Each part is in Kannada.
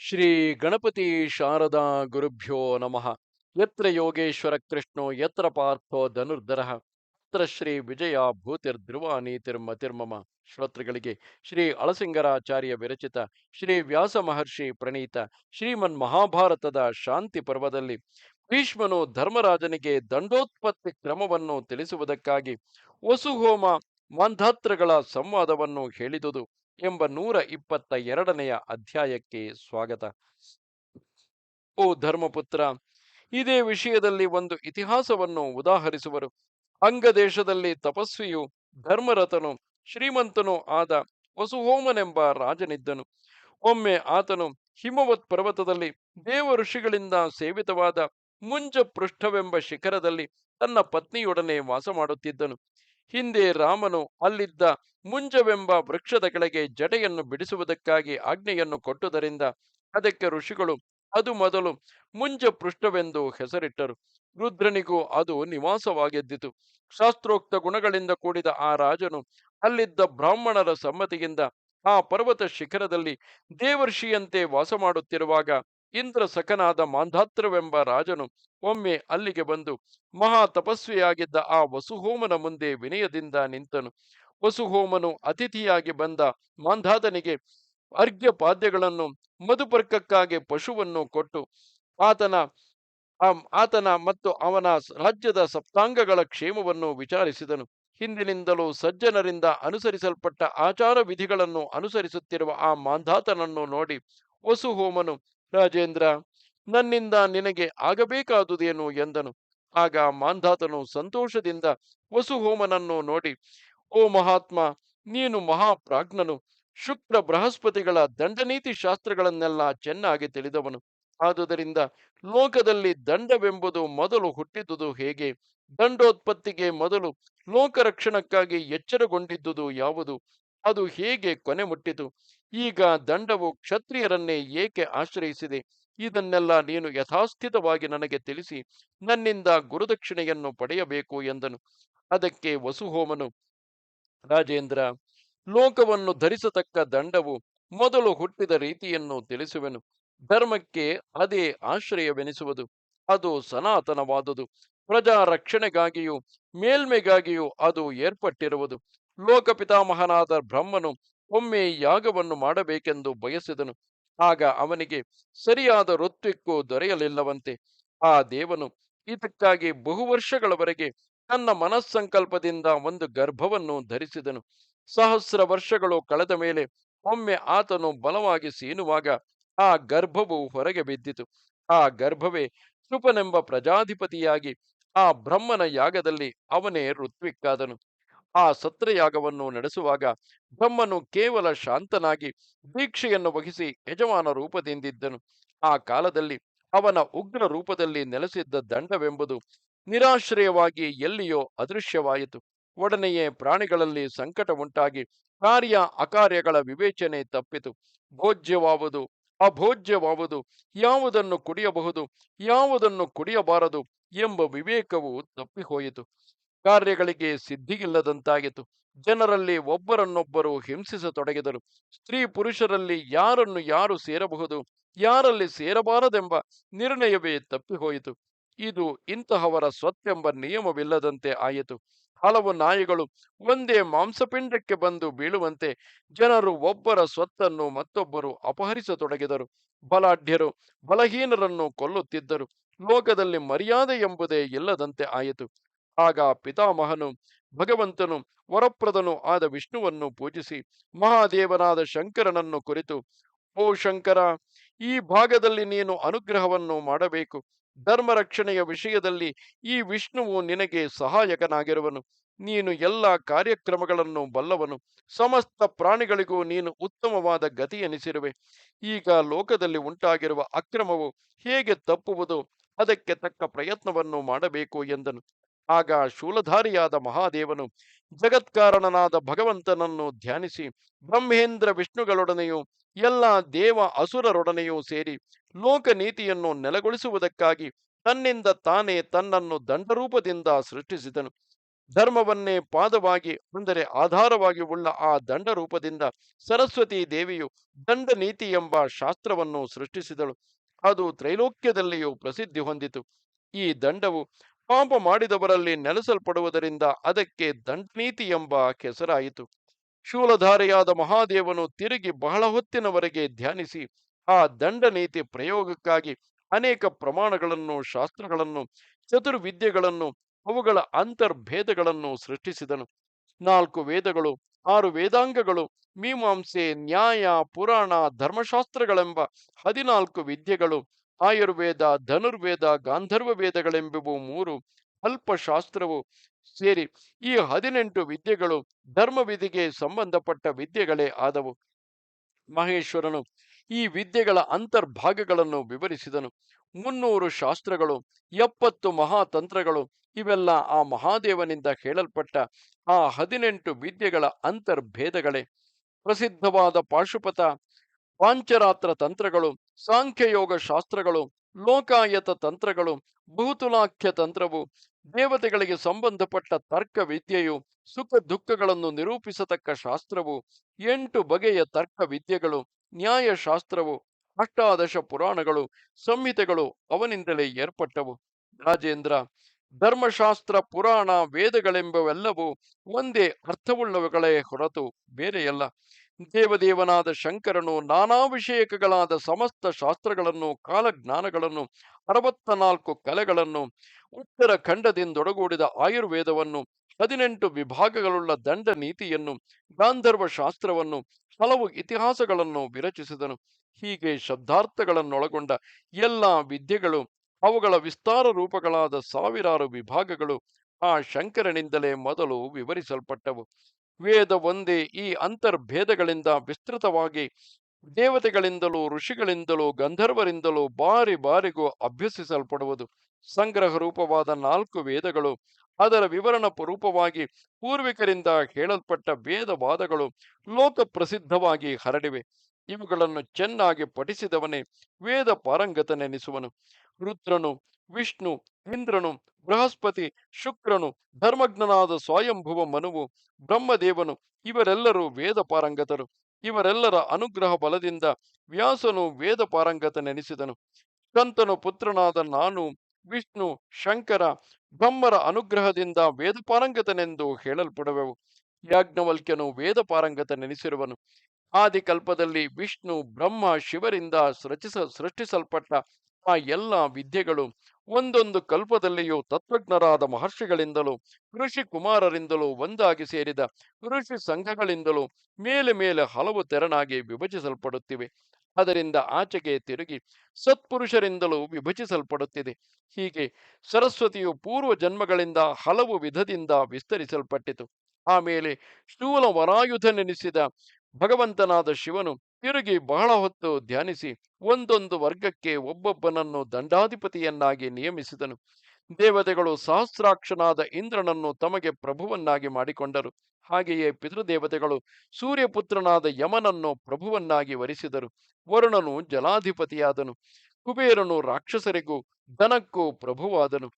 ಶ್ರೀ ಗಣಪತಿ ಶಾರದಾ ಗುರುಭ್ಯೋ ನಮಃ. ಯತ್ರ ಯೋಗೇಶ್ವರ ಕೃಷ್ಣೋ, ಯತ್ರ ಪಾರ್ಥೋ ಧನುರ್ಧರ. ಯತ್ರ ಶ್ರೀ ವಿಜಯ ಭೂತಿರ್ಧ್ರುವ ನೀತಿರ್ಮತಿರ್ಮಮ ಶ್ರೋತೃಗಳಿಗೆ ಶ್ರೀ ಅಳಸಿಂಗರಾಚಾರ್ಯ ವಿರಚಿತ ಶ್ರೀ ವ್ಯಾಸ ಮಹರ್ಷಿ ಪ್ರಣೀತ ಶ್ರೀಮನ್ ಮಹಾಭಾರತದ ಶಾಂತಿ ಪರ್ವದಲ್ಲಿ ಭೀಷ್ಮನು ಧರ್ಮರಾಜನಿಗೆ ದಂಡೋತ್ಪತ್ತಿ ಕ್ರಮವನ್ನು ತಿಳಿಸುವುದಕ್ಕಾಗಿ ವಸುಹೋಮ ಮಾಂಧಾತ್ರಗಳ ಸಂವಾದವನ್ನು ಹೇಳಿದುದು. ಎಂಬ ನೂರ ಇಪ್ಪತ್ತ ಎರಡನೆಯ ಅಧ್ಯಾಯಕ್ಕೆ ಸ್ವಾಗತ. ಓ ಧರ್ಮಪುತ್ರ, ಇದೇ ವಿಷಯದಲ್ಲಿ ಒಂದು ಇತಿಹಾಸವನ್ನು ಉದಾಹರಿಸುವರು. ಅಂಗದೇಶದಲ್ಲಿ ತಪಸ್ವಿಯು, ಧರ್ಮರಥನು, ಶ್ರೀಮಂತನೂ ಆದ ವಸುಹೋಮನೆಂಬ ರಾಜನಿದ್ದನು. ಒಮ್ಮೆ ಆತನು ಹಿಮವತ್ ಪರ್ವತದಲ್ಲಿ ದೇವ ಋಷಿಗಳಿಂದ ಸೇವಿತವಾದ ಮುಂಜ ಪೃಷ್ಠವೆಂಬ ಶಿಖರದಲ್ಲಿ ತನ್ನ ಪತ್ನಿಯೊಡನೆ ವಾಸ ಮಾಡುತ್ತಿದ್ದನು. ಹಿಂದೆ ರಾಮನು ಅಲ್ಲಿದ್ದ ಮುಂಜವೆಂಬ ವೃಕ್ಷದ ಕೆಳಗೆ ಜಡೆಯನ್ನು ಬಿಡಿಸುವುದಕ್ಕಾಗಿ ಆಜ್ಞೆಯನ್ನು ಕೊಟ್ಟುದರಿಂದ ಅದಕ್ಕೆ ಋಷಿಗಳು, ಅದು ಮೊದಲು ಮುಂಜ ಪೃಷ್ಠವೆಂದು ಹೆಸರಿಟ್ಟರು. ರುದ್ರನಿಗೂ ಅದು ನಿವಾಸವಾಗಿದ್ದಿತು. ಶಾಸ್ತ್ರೋಕ್ತ ಗುಣಗಳಿಂದ ಕೂಡಿದ ಆ ರಾಜನು ಅಲ್ಲಿದ್ದ ಬ್ರಾಹ್ಮಣರ ಸಮ್ಮತಿಯಿಂದ ಆ ಪರ್ವತ ಶಿಖರದಲ್ಲಿ ದೇವರ್ಷಿಯಂತೆ ವಾಸ ಮಾಡುತ್ತಿರುವಾಗ ಇಂದ್ರ ಸಖನಾದ ಮಾಂಧಾತ್ರವೆಂಬ ರಾಜನು ಒಮ್ಮೆ ಅಲ್ಲಿಗೆ ಬಂದು ಮಹಾ ತಪಸ್ವಿಯಾಗಿದ್ದ ಆ ವಸುಹೋಮನ ಮುಂದೆ ವಿನಯದಿಂದ ನಿಂತನು. ವಸುಹೋಮನು ಅತಿಥಿಯಾಗಿ ಬಂದ ಮಾಂಧಾತನಿಗೆ ಅರ್ಘ್ಯ ಪಾದ್ಯಗಳನ್ನು, ಮಧುಪರ್ಕಕ್ಕಾಗಿ ಪಶುವನ್ನು ಕೊಟ್ಟು ಆತನ ಆತನ ಮತ್ತು ಅವನ ರಾಜ್ಯದ ಸಪ್ತಾಂಗಗಳ ಕ್ಷೇಮವನ್ನು ವಿಚಾರಿಸಿದನು. ಹಿಂದಿನಿಂದಲೂ ಸಜ್ಜನರಿಂದ ಅನುಸರಿಸಲ್ಪಟ್ಟ ಆಚಾರ ವಿಧಿಗಳನ್ನು ಅನುಸರಿಸುತ್ತಿರುವ ಆ ಮಾಂಧಾತನನ್ನು ನೋಡಿ ವಸುಹೋಮನು ರಾಜೇಂದ್ರ, ನನ್ನಿಂದ ನಿನಗೆ ಆಗಬೇಕಾದುದೇನು ಎಂದನು. ಆಗ ಮಾಂಧಾತನು ಸಂತೋಷದಿಂದ ವಸುಹೋಮನನ್ನು ನೋಡಿ, ಓ ಮಹಾತ್ಮ, ನೀನು ಮಹಾಪ್ರಾಜ್ಞನು. ಶುಕ್ರ ಬೃಹಸ್ಪತಿಗಳ ದಂಡನೀತಿ ಶಾಸ್ತ್ರಗಳನ್ನೆಲ್ಲ ಚೆನ್ನಾಗಿ ತಿಳಿದವನು. ಆದುದರಿಂದ ಲೋಕದಲ್ಲಿ ದಂಡವೆಂಬುದು ಮೊದಲು ಹುಟ್ಟಿದುದು ಹೇಗೆ? ದಂಡೋತ್ಪತ್ತಿಗೆ ಮೊದಲು ಲೋಕ ರಕ್ಷಣಕ್ಕಾಗಿ ಎಚ್ಚರಗೊಂಡಿದ್ದುದು ಯಾವುದು? ಅದು ಹೇಗೆ ಕೊನೆ ಮುಟ್ಟಿತು? ಈಗ ದಂಡವು ಕ್ಷತ್ರಿಯರನ್ನೇ ಏಕೆ ಆಶ್ರಯಿಸಿದೆ? ಇದನ್ನೆಲ್ಲ ನೀನು ಯಥಾಸ್ಥಿತವಾಗಿ ನನಗೆ ತಿಳಿಸಿ, ನನ್ನಿಂದ ಗುರುದಕ್ಷಿಣೆಯನ್ನು ಪಡೆಯಬೇಕು ಎಂದನು. ಅದಕ್ಕೆ ವಸುಹೋಮನು, ರಾಜೇಂದ್ರ, ಲೋಕವನ್ನು ಧರಿಸತಕ್ಕ ದಂಡವು ಮೊದಲು ಹುಟ್ಟಿದ ರೀತಿಯನ್ನು ತಿಳಿಸುವೆನು. ಧರ್ಮಕ್ಕೆ ಅದೇ ಆಶ್ರಯವೆನಿಸುವುದು. ಅದು ಸನಾತನವಾದುದು. ಪ್ರಜಾ ರಕ್ಷಣೆಗಾಗಿಯೂ ಮೇಲ್ಮೆಗಾಗಿಯೂ ಅದು ಏರ್ಪಟ್ಟಿರುವುದು. ಲೋಕಪಿತಾಮಹನಾದ ಬ್ರಹ್ಮನು ಒಮ್ಮೆ ಯಾಗವನ್ನು ಮಾಡಬೇಕೆಂದು ಬಯಸಿದನು. ಆಗ ಅವನಿಗೆ ಸರಿಯಾದ ಋತ್ವಿಕ್ಕು ದೊರೆಯಲಿಲ್ಲವಂತೆ. ಆ ದೇವನು ಇದಕ್ಕಾಗಿ ಬಹು ವರ್ಷಗಳವರೆಗೆ ತನ್ನ ಮನಸ್ಸಂಕಲ್ಪದಿಂದ ಒಂದು ಗರ್ಭವನ್ನು ಧರಿಸಿದನು. ಸಹಸ್ರ ವರ್ಷಗಳು ಕಳೆದ ಮೇಲೆ ಒಮ್ಮೆ ಆತನು ಬಲವಾಗಿ ಸೀನುವಾಗ ಆ ಗರ್ಭವು ಹೊರಗೆ ಬಿದ್ದಿತು. ಆ ಗರ್ಭವೇ ಸುಪನೆಂಬ ಪ್ರಜಾಧಿಪತಿಯಾಗಿ ಆ ಬ್ರಹ್ಮನ ಯಾಗದಲ್ಲಿ ಅವನೇ ಋತ್ವಿಕ್ಕಾದನು. ಆ ಸತ್ರಯಾಗವನ್ನು ನಡೆಸುವಾಗ ಬ್ರಹ್ಮನು ಕೇವಲ ಶಾಂತನಾಗಿ ದೀಕ್ಷೆಯನ್ನು ವಹಿಸಿ ಯಜಮಾನ ರೂಪದಿಂದಿದ್ದನು. ಆ ಕಾಲದಲ್ಲಿ ಅವನ ಉಗ್ರ ರೂಪದಲ್ಲಿ ನೆಲೆಸಿದ್ದ ದಂಡವೆಂಬುದು ನಿರಾಶ್ರಯವಾಗಿ ಎಲ್ಲಿಯೋ ಅದೃಶ್ಯವಾಯಿತು. ಒಡನೆಯೇ ಪ್ರಾಣಿಗಳಲ್ಲಿ ಸಂಕಟ ಉಂಟಾಗಿ ಕಾರ್ಯ ಅಕಾರ್ಯಗಳ ವಿವೇಚನೆ ತಪ್ಪಿತು. ಭೋಜ್ಯವಾವುದು, ಅಭೋಜ್ಯವಾವುದು, ಯಾವುದನ್ನು ಕುಡಿಯಬಹುದು, ಯಾವುದನ್ನು ಕುಡಿಯಬಾರದು ಎಂಬ ವಿವೇಕವು ತಪ್ಪಿಹೋಯಿತು. ಕಾರ್ಯಗಳಿಗೆ ಸಿದ್ಧಿಯಿಲ್ಲದಂತಾಯಿತು ಜನರಲ್ಲಿ ಒಬ್ಬರನ್ನೊಬ್ಬರು ಹಿಂಸಿಸತೊಡಗಿದರು. ಸ್ತ್ರೀ ಪುರುಷರಲ್ಲಿ ಯಾರನ್ನು ಯಾರು ಸೇರಬಹುದು, ಯಾರಲ್ಲಿ ಸೇರಬಾರದೆಂಬ ನಿರ್ಣಯವೇ ತಪ್ಪಿಹೋಯಿತು. ಇದು ಇಂತಹವರ ಸ್ವತ್ತೆಂಬ ನಿಯಮವಿಲ್ಲದಂತೆ ಆಯಿತು. ಹಲವು ನಾಯಿಗಳು ಒಂದೇ ಮಾಂಸಪಿಂಡಕ್ಕೆ ಬಂದು ಬೀಳುವಂತೆ ಜನರು ಒಬ್ಬರ ಸ್ವತ್ತನ್ನು ಮತ್ತೊಬ್ಬರು ಅಪಹರಿಸತೊಡಗಿದರು. ಬಲಾಢ್ಯರು ಬಲಹೀನರನ್ನು ಕೊಲ್ಲುತ್ತಿದ್ದರು. ಲೋಕದಲ್ಲಿ ಮರ್ಯಾದೆ ಎಂಬುದೇ ಇಲ್ಲದಂತೆ ಆಯಿತು. ಆಗ ಪಿತಾಮಹನು ಭಗವಂತನು ವರಪ್ರದನು ಆದ ವಿಷ್ಣುವನ್ನು ಪೂಜಿಸಿ ಮಹಾದೇವನಾದ ಶಂಕರನನ್ನು ಕುರಿತು, ಓ ಶಂಕರ, ಈ ಭಾಗದಲ್ಲಿ ನೀನು ಅನುಗ್ರಹವನ್ನು ಮಾಡಬೇಕು. ಧರ್ಮ ರಕ್ಷಣೆಯ ವಿಷಯದಲ್ಲಿ ಈ ವಿಷ್ಣುವು ನಿನಗೆ ಸಹಾಯಕನಾಗಿರುವನು. ನೀನು ಎಲ್ಲ ಕಾರ್ಯಕ್ರಮಗಳನ್ನು ಬಲ್ಲವನು. ಸಮಸ್ತ ಪ್ರಾಣಿಗಳಿಗೂ ನೀನು ಉತ್ತಮವಾದ ಗತಿ ಎನಿಸಿರುವೆ ಈಗ ಲೋಕದಲ್ಲಿ ಉಂಟಾಗಿರುವ ಅಕ್ರಮವು ಹೇಗೆ ತಪ್ಪುವುದು? ಅದಕ್ಕೆ ತಕ್ಕ ಪ್ರಯತ್ನವನ್ನು ಮಾಡಬೇಕು ಎಂದನು. ಆಗ ಶೂಲಧಾರಿಯಾದ ಮಹಾದೇವನು ಜಗತ್ಕಾರಣನಾದ ಭಗವಂತನನ್ನು ಧ್ಯಾನಿಸಿ ಬ್ರಹ್ಮೇಂದ್ರ ವಿಷ್ಣುಗಳೊಡನೆಯೂ ಎಲ್ಲ ದೇವ ಅಸುರರೊಡನೆಯೂ ಸೇರಿ ಲೋಕ ನೀತಿಯನ್ನು ನೆಲೆಗೊಳಿಸುವುದಕ್ಕಾಗಿ ತನ್ನಿಂದ ತಾನೇ ತನ್ನನ್ನು ದಂಡರೂಪದಿಂದ ಸೃಷ್ಟಿಸಿದನು. ಧರ್ಮವನ್ನೇ ಪಾದವಾಗಿ ಅಂದರೆ ಆಧಾರವಾಗಿ ಉಳ್ಳ ಆ ದಂಡರೂಪದಿಂದ ಸರಸ್ವತಿ ದೇವಿಯು ದಂಡ ನೀತಿ ಎಂಬ ಶಾಸ್ತ್ರವನ್ನು ಸೃಷ್ಟಿಸಿದಳು. ಅದು ತ್ರೈಲೋಕ್ಯದಲ್ಲಿಯೂ ಪ್ರಸಿದ್ಧಿ ಹೊಂದಿತು. ಈ ದಂಡವು ಪಾಪ ಮಾಡಿದವರಲ್ಲಿ ನೆಲೆಸಲ್ಪಡುವುದರಿಂದ ಅದಕ್ಕೆ ದಂಡನೀತಿ ಎಂಬ ಹೆಸರಾಯಿತು ಶೂಲಧಾರಿಯಾದ ಮಹಾದೇವನು ತಿರುಗಿ ಬಹಳ ಹೊತ್ತಿನವರೆಗೆ ಧ್ಯಾನಿಸಿ ಆ ದಂಡನೀತಿ ಪ್ರಯೋಗಕ್ಕಾಗಿ ಅನೇಕ ಪ್ರಮಾಣಗಳನ್ನು, ಶಾಸ್ತ್ರಗಳನ್ನು, ಚತುರ್ವಿದ್ಯೆಗಳನ್ನು, ಅವುಗಳ ಅಂತರ್ಭೇದಗಳನ್ನು ಸೃಷ್ಟಿಸಿದನು. ನಾಲ್ಕು ವೇದಗಳು, ಆರು ವೇದಾಂಗಗಳು, ಮೀಮಾಂಸೆ, ನ್ಯಾಯ, ಪುರಾಣ, ಧರ್ಮಶಾಸ್ತ್ರಗಳೆಂಬ ಹದಿನಾಲ್ಕು ವಿದ್ಯೆಗಳು ಆಯುರ್ವೇದ, ಧನುರ್ವೇದ, ಗಾಂಧರ್ವ ವೇದಗಳೆಂಬುವು ಮೂರು ಅಲ್ಪಶಾಸ್ತ್ರವು ಸೇರಿ ಈ ಹದಿನೆಂಟು ವಿದ್ಯೆಗಳು ಧರ್ಮವಿಧಿಗೆ ಸಂಬಂಧಪಟ್ಟ ವಿದ್ಯೆಗಳೇ ಆದವು. ಮಹೇಶ್ವರನು ಈ ವಿದ್ಯೆಗಳ ಅಂತರ್ಭಾಗಗಳನ್ನು ವಿವರಿಸಿದನು. ಮುನ್ನೂರು ಶಾಸ್ತ್ರಗಳು, ಎಪ್ಪತ್ತು ಮಹಾತಂತ್ರಗಳು, ಇವೆಲ್ಲ ಆ ಮಹಾದೇವನಿಂದ ಹೇಳಲ್ಪಟ್ಟ ಆ ಹದಿನೆಂಟು ವಿದ್ಯೆಗಳ ಅಂತರ್ಭೇದಗಳೇ. ಪ್ರಸಿದ್ಧವಾದ ಪಾಶುಪತ ಪಾಂಚರಾತ್ರ ತಂತ್ರಗಳು, ಸಾಂಖ್ಯಯೋಗ ಶಾಸ್ತ್ರಗಳು, ಲೋಕಾಯತ ತಂತ್ರಗಳು, ಭೂತುಲಾಖ್ಯ ತಂತ್ರವು, ದೇವತೆಗಳಿಗೆ ಸಂಬಂಧಪಟ್ಟ ತರ್ಕ ವಿದ್ಯೆಯು ಸುಖ ದುಃಖಗಳನ್ನು ನಿರೂಪಿಸತಕ್ಕ ಶಾಸ್ತ್ರವು, ಎಂಟು ಬಗೆಯ ತರ್ಕ ವಿದ್ಯೆಗಳು ನ್ಯಾಯಶಾಸ್ತ್ರವು, ಅಷ್ಟಾದಶ ಪುರಾಣಗಳು, ಸಂಹಿತೆಗಳು ಅವನಿಂದಲೇ ಏರ್ಪಟ್ಟವು. ರಾಜೇಂದ್ರ, ಧರ್ಮಶಾಸ್ತ್ರ, ಪುರಾಣ, ವೇದಗಳೆಂಬವೆಲ್ಲವೂ ಒಂದೇ ಅರ್ಥವುಳ್ಳವುಗಳೇ ಹೊರತು ಬೇರೆಯಲ್ಲ. ದೇವದೇವನಾದ ಶಂಕರನು ನಾನಾ ವಿಷಯಕಗಳಾದ ಸಮಸ್ತ ಶಾಸ್ತ್ರಗಳನ್ನು, ಕಾಲಜ್ಞಾನಗಳನ್ನು ಅರವತ್ತ ನಾಲ್ಕು ಕಲೆಗಳನ್ನು ಉತ್ತರ ಖಂಡದಿಂದೊಡಗೂಡಿದ ಆಯುರ್ವೇದವನ್ನು, ಹದಿನೆಂಟು ವಿಭಾಗಗಳುಳ್ಳ ದಂಡ ನೀತಿಯನ್ನು ಗಾಂಧರ್ವ ಶಾಸ್ತ್ರವನ್ನು, ಹಲವು ಇತಿಹಾಸಗಳನ್ನು ವಿರಚಿಸಿದನು. ಹೀಗೆ ಶಬ್ದಾರ್ಥಗಳನ್ನೊಳಗೊಂಡ ಎಲ್ಲ ವಿದ್ಯೆಗಳು, ಅವುಗಳ ವಿಸ್ತಾರ ರೂಪಗಳಾದ ಸಾವಿರಾರು ವಿಭಾಗಗಳು ಆ ಶಂಕರನಿಂದಲೇ ಮೊದಲು ವಿವರಿಸಲ್ಪಟ್ಟವು. ವೇದ ಒಂದೇ ಈ ಅಂತರ್ಭೇದಗಳಿಂದ ವಿಸ್ತೃತವಾಗಿ ದೇವತೆಗಳಿಂದಲೂ, ಋಷಿಗಳಿಂದಲೂ, ಗಂಧರ್ವರಿಂದಲೂ ಬಾರಿ ಬಾರಿಗೂ ಅಭ್ಯಸಿಸಲ್ಪಡುವುದು. ಸಂಗ್ರಹ ರೂಪವಾದ ನಾಲ್ಕು ವೇದಗಳು, ಅದರ ವಿವರಣ ರೂಪವಾಗಿ ಪೂರ್ವಿಕರಿಂದ ಹೇಳಲ್ಪಟ್ಟ ವೇದವಾದಗಳು ಲೋಕ ಪ್ರಸಿದ್ಧವಾಗಿ ಹರಡಿವೆ. ಇವುಗಳನ್ನು ಚೆನ್ನಾಗಿ ಪಠಿಸಿದವನೇ ವೇದ ಪಾರಂಗತನೆನಿಸುವನು. ರುದ್ರನು ವಿಷ್ಣು, ಇಂದ್ರನು, ಬೃಹಸ್ಪತಿ, ಶುಕ್ರನು, ಧರ್ಮಜ್ಞನಾದ ಸ್ವಯಂಭುವ ಮನುವು, ಬ್ರಹ್ಮದೇವನು, ಇವರೆಲ್ಲರೂ ವೇದ ಪಾರಂಗತರು. ಇವರೆಲ್ಲರ ಅನುಗ್ರಹ ಬಲದಿಂದ ವ್ಯಾಸನು ವೇದ ಪಾರಂಗತನೆನಿಸಿದನು ಕಂತನು ಪುತ್ರನಾದ ನಾನು, ವಿಷ್ಣು, ಶಂಕರ, ಬ್ರಹ್ಮರ ಅನುಗ್ರಹದಿಂದ ವೇದ ಪಾರಂಗತನೆಂದು ಹೇಳಲ್ಪಡುವೆವು. ಯಾಜ್ಞವಲ್ಕ್ಯನು ವೇದ ಪಾರಂಗತನೆನಿಸಿರುವನು ಆದಿಕಲ್ಪದಲ್ಲಿ ವಿಷ್ಣು ಬ್ರಹ್ಮ ಶಿವರಿಂದ ಸೃಚಿಸ, ಸೃಷ್ಟಿಸಲ್ಪಟ್ಟ ಆ ಎಲ್ಲ ವಿದ್ಯೆಗಳು ಒಂದೊಂದು ಕಲ್ಪದಲ್ಲಿಯೂ ತತ್ವಜ್ಞರಾದ ಮಹರ್ಷಿಗಳಿಂದಲೂ ಋಷಿ ಕುಮಾರರಿಂದಲೂ ಒಂದಾಗಿ ಸೇರಿದ ಋಷಿ ಸಂಘಗಳಿಂದಲೂ ಮೇಲೆ ಮೇಲೆ ಹಲವು ತೆರನಾಗಿ ವಿಭಜಿಸಲ್ಪಡುತ್ತಿವೆ. ಅದರಿಂದ ಆಚೆಗೆ ತಿರುಗಿ ಸತ್ಪುರುಷರಿಂದಲೂ ವಿಭಜಿಸಲ್ಪಡುತ್ತಿದೆ. ಹೀಗೆ ಸರಸ್ವತಿಯು ಪೂರ್ವ ಜನ್ಮಗಳಿಂದ ಹಲವು ವಿಧದಿಂದ ವಿಸ್ತರಿಸಲ್ಪಟ್ಟಿತು. ಆಮೇಲೆ ಸ್ಥೂಲ ವರಾಯುಧನೆನಿಸಿದ ಭಗವಂತನಾದ ಶಿವನು ತಿರುಗಿ ಬಹಳ ಹೊತ್ತು ಧ್ಯಾನಿಸಿ ಒಂದೊಂದು ವರ್ಗಕ್ಕೆ ಒಬ್ಬೊಬ್ಬನನ್ನು ದಂಡಾಧಿಪತಿಯನ್ನಾಗಿ ನಿಯಮಿಸಿದನು. ದೇವತೆಗಳು ಸಹಸ್ರಾಕ್ಷನಾದ ಇಂದ್ರನನ್ನು ತಮಗೆ ಪ್ರಭುವನ್ನಾಗಿ ಮಾಡಿಕೊಂಡರು. ಹಾಗೆಯೇ ಪಿತೃದೇವತೆಗಳು ಸೂರ್ಯಪುತ್ರನಾದ ಯಮನನ್ನು ಪ್ರಭುವನ್ನಾಗಿ ವರಿಸಿದರು. ವರುಣನು ಜಲಾಧಿಪತಿಯಾದನು. ಕುಬೇರನು ರಾಕ್ಷಸರಿಗೂ ದನಕ್ಕೂ ಪ್ರಭುವಾದನು.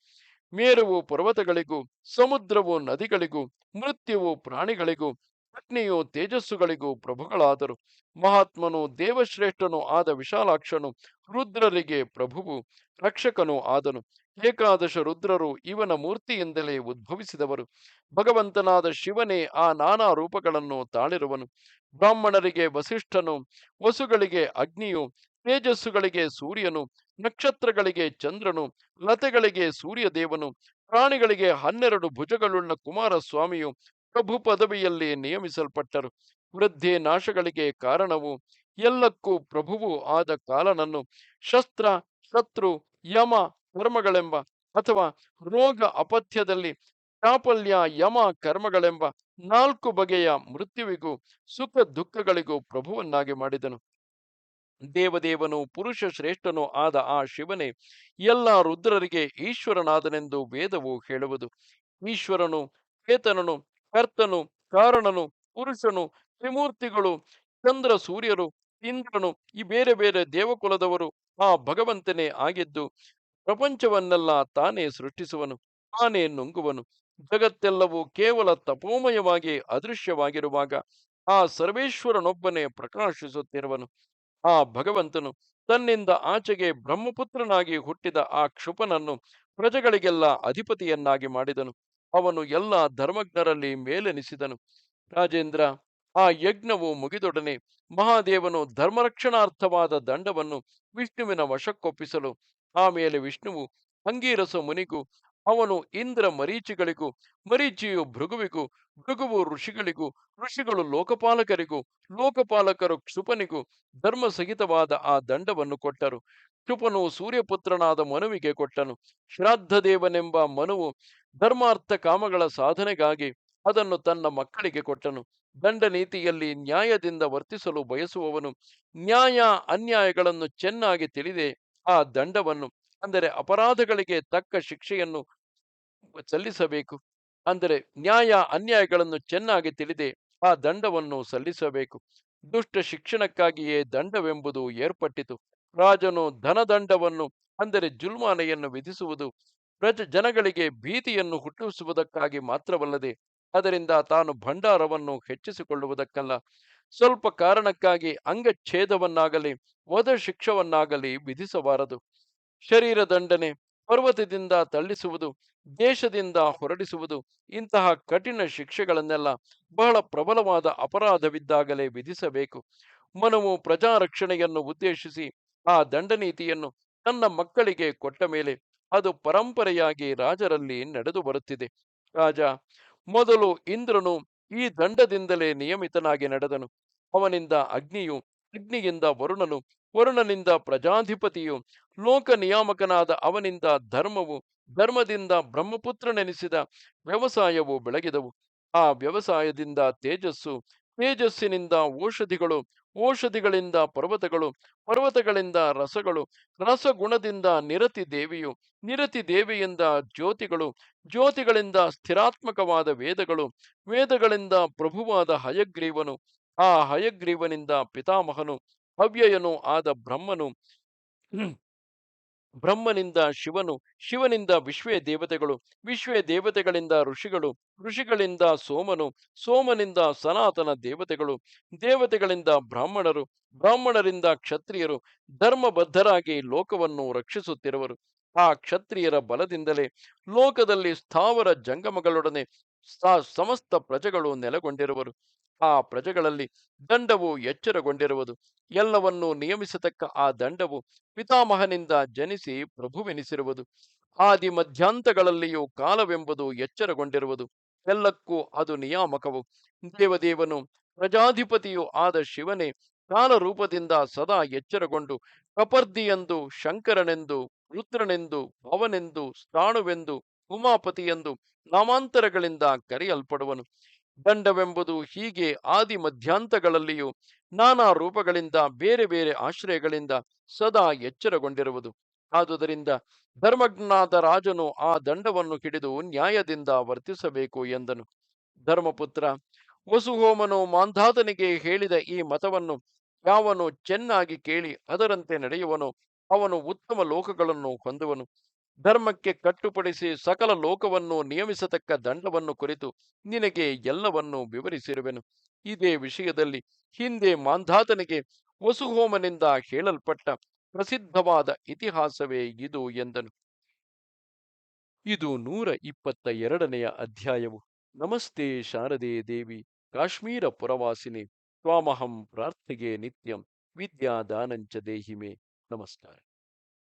ಮೇರುವು ಪರ್ವತಗಳಿಗೂ ಸಮುದ್ರವು ನದಿಗಳಿಗೂ ಮೃತ್ಯುವು ಪ್ರಾಣಿಗಳಿಗೂ ಅಗ್ನಿಯು ತೇಜಸ್ಸುಗಳಿಗೂ ಪ್ರಭುಗಳಾದರು ಮಹಾತ್ಮನು ದೇವಶ್ರೇಷ್ಠನು ಆದ ವಿಶಾಲಾಕ್ಷನು ರುದ್ರರಿಗೆ ಪ್ರಭುವು, ರಕ್ಷಕನು ಆದನು. ಏಕಾದಶ ರುದ್ರರು ಇವನ ಮೂರ್ತಿಯಿಂದಲೇ ಉದ್ಭವಿಸಿದವರು. ಭಗವಂತನಾದ ಶಿವನೇ ಆ ನಾನಾ ರೂಪಗಳನ್ನು ತಾಳಿರುವನು. ಬ್ರಾಹ್ಮಣರಿಗೆ ವಸಿಷ್ಠನು, ವಸುಗಳಿಗೆ ಅಗ್ನಿಯು, ತೇಜಸ್ಸುಗಳಿಗೆ ಸೂರ್ಯನು, ನಕ್ಷತ್ರಗಳಿಗೆ ಚಂದ್ರನು, ಲತೆಗಳಿಗೆ ಸೂರ್ಯದೇವನು, ಪ್ರಾಣಿಗಳಿಗೆ ಹನ್ನೆರಡು ಭುಜಗಳುಳ್ಳ ಕುಮಾರಸ್ವಾಮಿಯು ಪ್ರಭು ಪದವಿಯಲ್ಲಿ ನಿಯಮಿಸಲ್ಪಟ್ಟರು. ವೃದ್ಧಿ ನಾಶಗಳಿಗೆ ಕಾರಣವು ಎಲ್ಲಕ್ಕೂ ಪ್ರಭುವು ಆದ ಕಾಲನನ್ನು ಶಸ್ತ್ರ, ಶತ್ರು, ಯಮ, ಕರ್ಮಗಳೆಂಬ ಅಥವಾ ರೋಗ ಅಪಥ್ಯದಲ್ಲಿ ಚಾಪಲ್ಯ ಯಮ, ಕರ್ಮಗಳೆಂಬ ನಾಲ್ಕು ಬಗೆಯ ಮೃತ್ಯುವಿಗೂ ಸುಖ ದುಃಖಗಳಿಗೂ ಪ್ರಭುವನ್ನಾಗಿ ಮಾಡಿದನು. ದೇವದೇವನು ಪುರುಷ ಶ್ರೇಷ್ಠನು ಆದ ಆ ಶಿವನೇ ಎಲ್ಲ ರುದ್ರರಿಗೆ ಈಶ್ವರನಾದನೆಂದು ವೇದವು ಹೇಳುವುದು. ಈಶ್ವರನು ಚೇತನನು ಕರ್ತನು, ಕಾರಣನು, ಪುರುಷನು, ತ್ರಿಮೂರ್ತಿಗಳು, ಚಂದ್ರ, ಸೂರ್ಯರು, ಇಂದ್ರನು ಈ ಬೇರೆ ಬೇರೆ ದೇವಕುಲದವರು ಆ ಭಗವಂತನೇ ಆಗಿದ್ದು ಪ್ರಪಂಚವನ್ನೆಲ್ಲ ತಾನೇ ಸೃಷ್ಟಿಸುವನು, ತಾನೇ ನುಂಗುವನು. ಜಗತ್ತೆಲ್ಲವೂ ಕೇವಲ ತಪೋಮಯವಾಗಿ ಅದೃಶ್ಯವಾಗಿರುವಾಗ ಆ ಸರ್ವೇಶ್ವರನೊಬ್ಬನೇ ಪ್ರಕಾಶಿಸುತ್ತಿರುವನು. ಆ ಭಗವಂತನು ತನ್ನಿಂದ ಆಚೆಗೆ ಬ್ರಹ್ಮಪುತ್ರನಾಗಿ ಹುಟ್ಟಿದ ಆ ಕ್ಷುಪನನ್ನು ಪ್ರಜೆಗಳಿಗೆಲ್ಲ ಅಧಿಪತಿಯನ್ನಾಗಿ ಮಾಡಿದನು. ಅವನು ಎಲ್ಲ ಧರ್ಮಜ್ಞರಲ್ಲಿ ಮೇಲೆನಿಸಿದನು. ರಾಜೇಂದ್ರ, ಆ ಯಜ್ಞವು ಮುಗಿದೊಡನೆ ಮಹಾದೇವನು ಧರ್ಮರಕ್ಷಣಾರ್ಥವಾದ ದಂಡವನ್ನು ವಿಷ್ಣುವಿನ ವಶಕ್ಕೊಪ್ಪಿಸಲು ಆಮೇಲೆ ವಿಷ್ಣುವು ಅಂಗೀರಸ ಮುನಿಗೂ, ಅವನು ಇಂದ್ರ ಮರೀಚಿಗಳಿಗೂ, ಮರೀಚಿಯು ಭೃಗುವಿಗೂ, ಭೃಗುವು ಋಷಿಗಳಿಗೂ, ಋಷಿಗಳು ಲೋಕಪಾಲಕರಿಗೂ, ಲೋಕಪಾಲಕರು ಕ್ಷುಪನಿಗೂ ಧರ್ಮ ಸಹಿತವಾದ ಆ ದಂಡವನ್ನು ಕೊಟ್ಟರು. ಕ್ಷುಪನು ಸೂರ್ಯಪುತ್ರನಾದ ಮನುವಿಗೆ ಕೊಟ್ಟನು. ಶ್ರಾದ್ಧದೇವನೆಂಬ ಮನುವು ಧರ್ಮಾರ್ಥ ಕಾಮಗಳ ಸಾಧನೆಗಾಗಿ ಅದನ್ನು ತನ್ನ ಮಕ್ಕಳಿಗೆ ಕೊಟ್ಟನು. ದಂಡ ನೀತಿಯಲ್ಲಿ ನ್ಯಾಯದಿಂದ ವರ್ತಿಸಲು ಬಯಸುವವನು ನ್ಯಾಯ ಅನ್ಯಾಯಗಳನ್ನು ಚೆನ್ನಾಗಿ ತಿಳಿದೆ ಆ ದಂಡವನ್ನು, ಅಂದರೆ ಅಪರಾಧಗಳಿಗೆ ತಕ್ಕ ಶಿಕ್ಷೆಯನ್ನು ಸಲ್ಲಿಸಬೇಕು, ಅಂದರೆ ನ್ಯಾಯ ಅನ್ಯಾಯಗಳನ್ನು ಚೆನ್ನಾಗಿ ತಿಳಿದೆ ಆ ದಂಡವನ್ನು ಸಲ್ಲಿಸಬೇಕು. ದುಷ್ಟ ಶಿಕ್ಷಣಕ್ಕಾಗಿಯೇ ದಂಡವೆಂಬುದು ಏರ್ಪಟ್ಟಿತು. ರಾಜನು ಧನದಂಡವನ್ನು, ಅಂದರೆ ಜುಲ್ಮಾನೆಯನ್ನು ವಿಧಿಸುವುದು ಪ್ರಜ ಜನಗಳಿಗೆ ಭೀತಿಯನ್ನು ಹುಟ್ಟಿಸುವುದಕ್ಕಾಗಿ ಮಾತ್ರವಲ್ಲದೆ, ಅದರಿಂದ ತಾನು ಭಂಡಾರವನ್ನು ಹೆಚ್ಚಿಸಿಕೊಳ್ಳುವುದಕ್ಕಲ್ಲ. ಸ್ವಲ್ಪ ಕಾರಣಕ್ಕಾಗಿ ಅಂಗಚ್ಛೇದವನ್ನಾಗಲಿ ವಧ ಶಿಕ್ಷವನ್ನಾಗಲಿ ವಿಧಿಸಬಾರದು. ಶರೀರ ದಂಡನೆ, ಪರ್ವತದಿಂದ ತಳ್ಳಿಸುವುದು, ದೇಶದಿಂದ ಹೊರಡಿಸುವುದು, ಇಂತಹ ಕಠಿಣ ಶಿಕ್ಷೆಗಳನ್ನೆಲ್ಲ ಬಹಳ ಪ್ರಬಲವಾದ ಅಪರಾಧವಿದ್ದಾಗಲೇ ವಿಧಿಸಬೇಕು. ಮನವು ಪ್ರಜಾರಕ್ಷಣೆಯನ್ನು ಉದ್ದೇಶಿಸಿ, ಆ ದಂಡನೀತಿಯನ್ನು ತನ್ನ ಮಕ್ಕಳಿಗೆ ಕೊಟ್ಟ ಮೇಲೆ ಅದು ಪರಂಪರೆಯಾಗಿ ರಾಜರಲ್ಲಿ ನಡೆದು ಬರುತ್ತಿದೆ. ರಾಜ, ಮೊದಲು ಇಂದ್ರನು ಈ ದಂಡದಿಂದಲೇ ನಿಯಮಿತನಾಗಿ ನಡೆದನು. ಅವನಿಂದ ಅಗ್ನಿಯು, ಅಗ್ನಿಯಿಂದ ವರುಣನು, ವರುಣನಿಂದ ಪ್ರಜಾಧಿಪತಿಯು, ಲೋಕ ನಿಯಾಮಕನಾದ ಅವನಿಂದ ಧರ್ಮವು, ಧರ್ಮದಿಂದ ಬ್ರಹ್ಮಪುತ್ರನೆನಿಸಿದ ವ್ಯವಸಾಯವು ಬೆಳಗಿದವು. ಆ ವ್ಯವಸಾಯದಿಂದ ತೇಜಸ್ಸು, ತೇಜಸ್ಸಿನಿಂದ ಔಷಧಿಗಳು ಔಷಧಿಗಳಿಂದ ಪರ್ವತಗಳು, ಪರ್ವತಗಳಿಂದ ರಸಗಳು, ರಸಗುಣದಿಂದ ನಿರತಿ ದೇವಿಯು, ನಿರತಿ ದೇವಿಯಿಂದ ಜ್ಯೋತಿಗಳು, ಜ್ಯೋತಿಗಳಿಂದ ಸ್ಥಿರಾತ್ಮಕವಾದ ವೇದಗಳು, ವೇದಗಳಿಂದ ಪ್ರಭುವಾದ ಹಯಗ್ರೀವನು, ಆ ಹಯಗ್ರೀವನಿಂದ ಪಿತಾಮಹನು ಅವ್ಯಯನು ಆದ ಬ್ರಹ್ಮನು. ಬ್ರಹ್ಮನಿಂದ ಶಿವನು, ಶಿವನಿಂದ ವಿಶ್ವೇ ದೇವತೆಗಳು, ವಿಶ್ವೇ ದೇವತೆಗಳಿಂದ ಋಷಿಗಳು, ಋಷಿಗಳಿಂದ ಸೋಮನು, ಸೋಮನಿಂದ ಸನಾತನ ದೇವತೆಗಳು, ದೇವತೆಗಳಿಂದ ಬ್ರಾಹ್ಮಣರು, ಬ್ರಾಹ್ಮಣರಿಂದ ಕ್ಷತ್ರಿಯರು, ಧರ್ಮಬದ್ಧರಾಗಿ ಲೋಕವನ್ನು ರಕ್ಷಿಸುತ್ತಿರುವರು. ಆ ಕ್ಷತ್ರಿಯರ ಬಲದಿಂದಲೇ ಲೋಕದಲ್ಲಿ ಸ್ಥಾವರ ಜಂಗಮಗಳೊಡನೆ ಸಮಸ್ತ ಪ್ರಜೆಗಳು ನೆಲೆಗೊಂಡಿರುವರು. ಆ ಪ್ರಜೆಗಳಲ್ಲಿ ದಂಡವು ಎಚ್ಚರಗೊಂಡಿರುವುದು. ಎಲ್ಲವನ್ನೂ ನಿಯಮಿಸತಕ್ಕ ಆ ದಂಡವು ಪಿತಾಮಹನಿಂದ ಜನಿಸಿ ಪ್ರಭುವೆನಿಸಿರುವುದು. ಆದಿ ಮಧ್ಯಾಂತಗಳಲ್ಲಿಯೂ ಕಾಲವೆಂಬುದು ಎಚ್ಚರಗೊಂಡಿರುವುದು. ಎಲ್ಲಕ್ಕೂ ಅದು ನಿಯಾಮಕವು. ದೇವದೇವನು ಪ್ರಜಾಧಿಪತಿಯು ಆದ ಶಿವನೇ ಕಾಲರೂಪದಿಂದ ಸದಾ ಎಚ್ಚರಗೊಂಡು ಕಪರ್ದಿಯೆಂದು, ಶಂಕರನೆಂದು, ರುದ್ರನೆಂದು, ಭವನೆಂದು ಸ್ಥಾಣುವೆಂದು ಉಮಾಪತಿಯೆಂದು ನಾಮಾಂತರಗಳಿಂದ ಕರೆಯಲ್ಪಡುವನು. ದಂಡವೆಂಬುದು ಹೀಗೆ ಆದಿ ಮಧ್ಯಾಂತಗಳಲ್ಲಿಯೂ ನಾನಾ ರೂಪಗಳಿಂದ ಬೇರೆ ಬೇರೆ ಆಶ್ರಯಗಳಿಂದ ಸದಾ ಎಚ್ಚರಗೊಂಡಿರುವುದು. ಆದುದರಿಂದ ಧರ್ಮಜ್ಞಾದ ರಾಜನು ಆ ದಂಡವನ್ನು ಹಿಡಿದು ನ್ಯಾಯದಿಂದ ವರ್ತಿಸಬೇಕು ಎಂದನು. ಧರ್ಮಪುತ್ರ, ವಸುಹೋಮನು ಮಾಂಧಾತನಿಗೆ ಹೇಳಿದ ಈ ಮತವನ್ನು ಯಾವನು ಚೆನ್ನಾಗಿ ಕೇಳಿ ಅದರಂತೆ ನಡೆಯುವನು, ಅವನು ಉತ್ತಮ ಲೋಕಗಳನ್ನು ಹೊಂದುವನು. ಧರ್ಮಕ್ಕೆ ಕಟ್ಟುಪಡಿಸಿ ಸಕಲ ಲೋಕವನ್ನು ನಿಯಮಿಸತಕ್ಕ ದಂಡವನ್ನು ಕುರಿತು ನಿನಗೆ ಎಲ್ಲವನ್ನೂ ವಿವರಿಸಿರುವೆನು. ಇದೇ ವಿಷಯದಲ್ಲಿ ಹಿಂದೆ ಮಾಂಧಾತನಿಗೆ ವಸುಹೋಮನಿಂದ ಹೇಳಲ್ಪಟ್ಟ ಪ್ರಸಿದ್ಧವಾದ ಇತಿಹಾಸವೇ ಇದು ಎಂದನು. ಇದು ನೂರ ಇಪ್ಪತ್ತ ಎರಡನೆಯ ಅಧ್ಯಾಯವು. ನಮಸ್ತೆ ಶಾರದೆ ದೇವಿ, ಕಾಶ್ಮೀರ ಪುರವಾಸಿನಿ, ತ್ವಾಮಹಂ ಪ್ರಾರ್ಥಿಗೆ ನಿತ್ಯಂ, ವಿದ್ಯಾದಾನಂಚ ದೇಹಿಮೆ. ನಮಸ್ಕಾರ.